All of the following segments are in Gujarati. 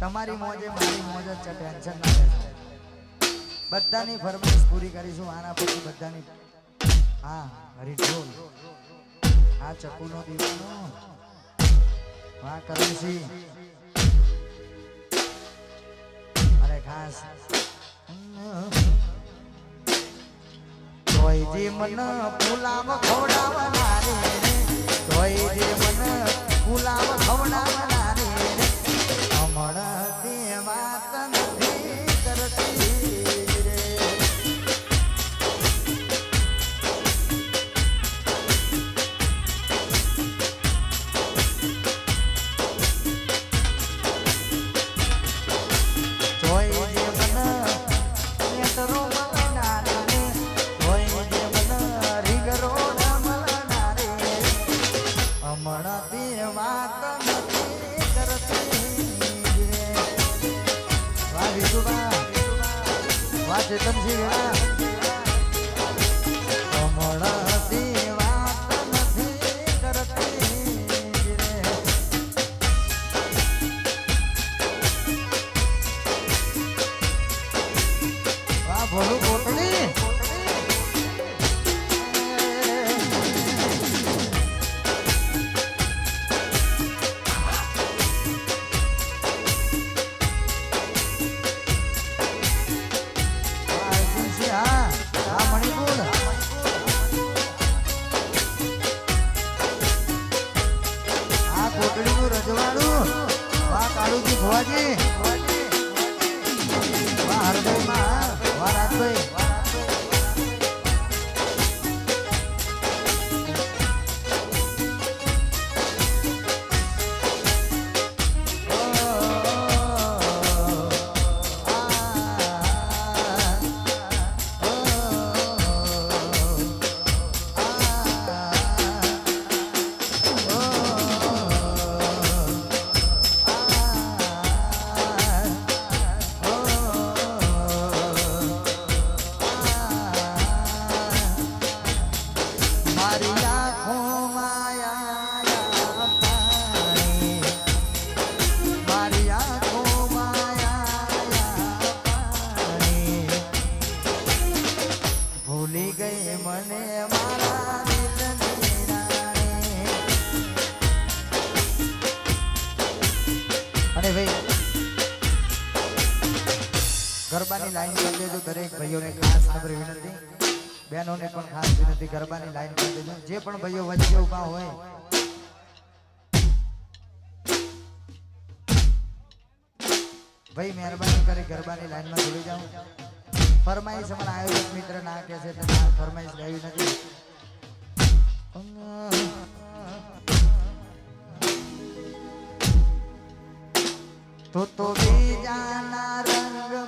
તમારી મોજે મારી મોજ જ છે ટેન્શન ના લેશો બધાની ફરમાઈશ પૂરી કરીશું આના પછી બધાની હા હરિઢોલ. આ ચકુનો દીવાનો. વાહ કરણસિંહ. અરે ખાસ. તોય જે મન પુલાવ ખવડાવનારી રે તોય જે મન પુલાવ ખવડાવનારી. மன ભાઈઓને ખાસ નમ્ર વિનંતી. બહેનોને પણ ખાસ વિનંતી ગરબાની લાઈન કરી દેજો. જે પણ ભાઈઓ વચ્ચે ઊભા હોય. ભાઈ મહેરબાની કરી ગરબાની લાઈનમાં જોડી જાઓ. ફરમાઈશ અમારા આયોજક મિત્ર ના કહે છે ના ફરમાઈશ લેવી નથી. તો તો બીજાના રંગમાં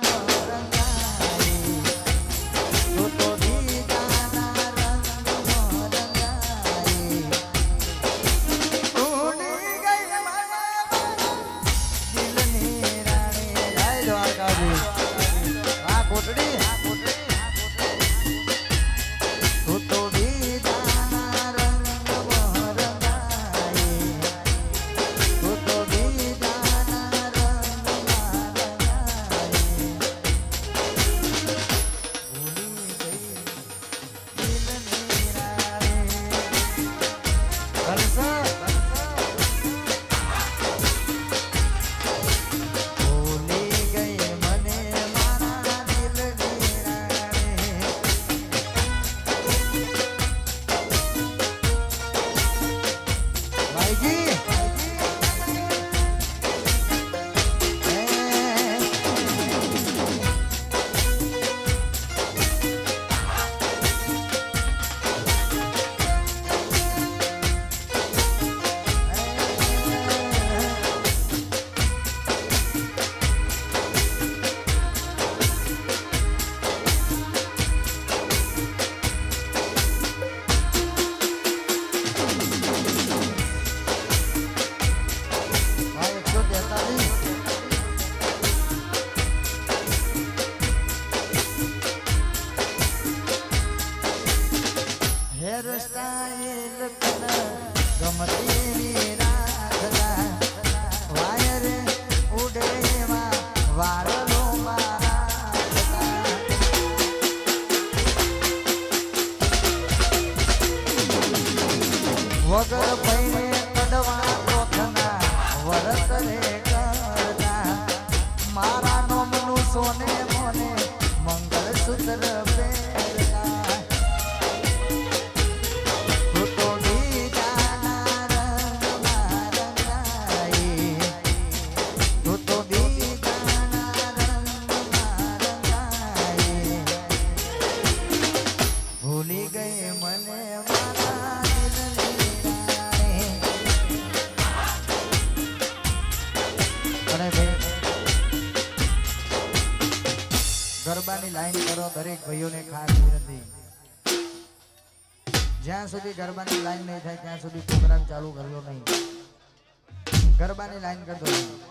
સોને મોને મંગળસૂત્ર ગરબાની લાઈન કરો, દરેક ભાઈઓને ખાસ વિનંતી જ્યાં સુધી ગરબાની લાઈન નહીં થાય, ત્યાં સુધી પ્રોગ્રામ ચાલુ કર્યો નહીં ગરબાની લાઈન કરતો નહીં.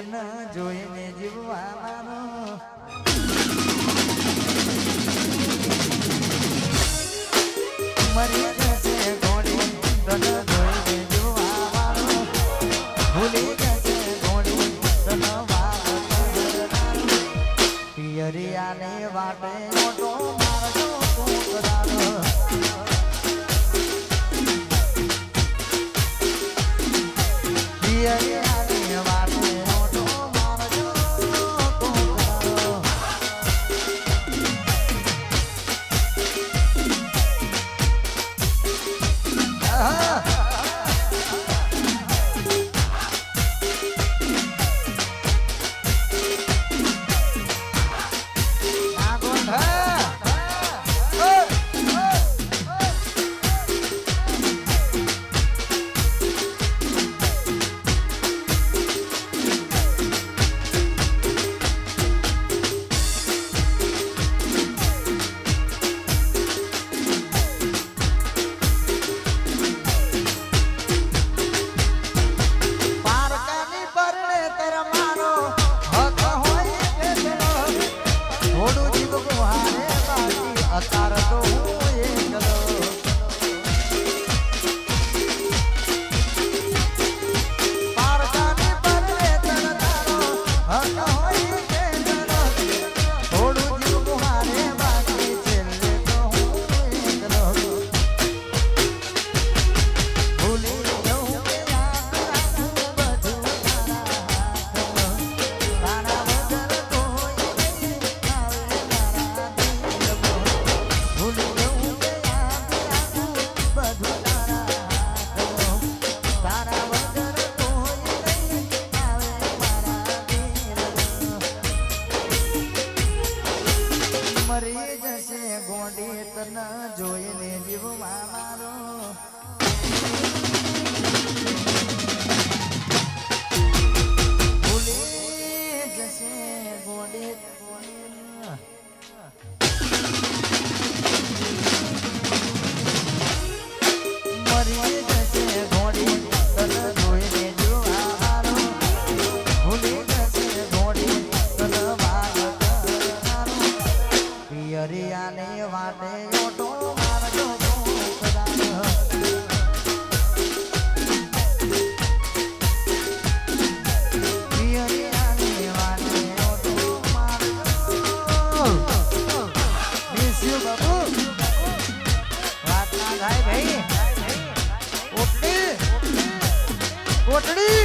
તન જોઈને જીવવા મારો મરી જશે ઘોડી તન જોઈને જીવવા મારો ભૂલી જશે ગોંડી તન પિયરિયાને વાટે મોટો મારજો તું કરારો please.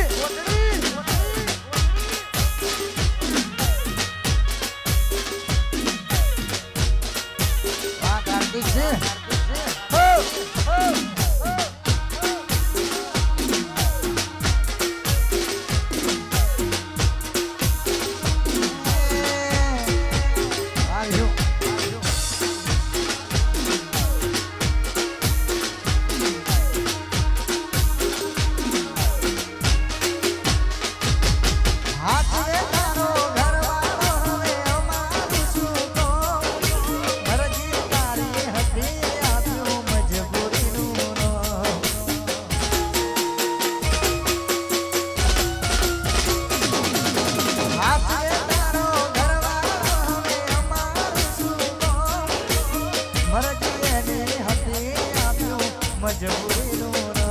Oh, we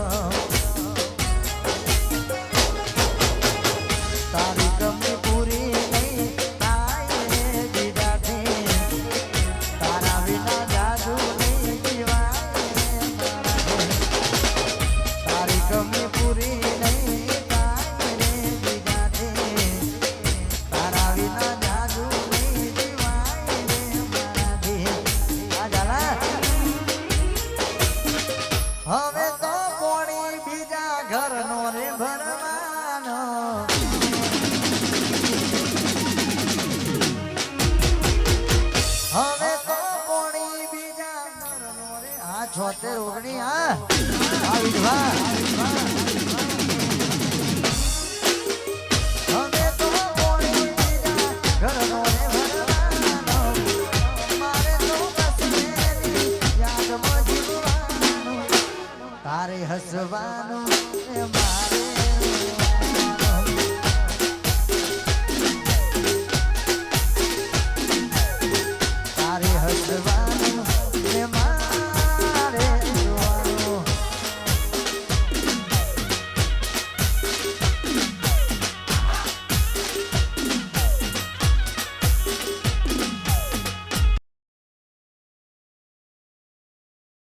હવે તો કોણી બીજા ઘરનો રે ભરવાનો હવે તો કોણી બીજા ઘરનો રે આ છોતેર, ઓગણી આ વિધવા મારે હસવાનું મારે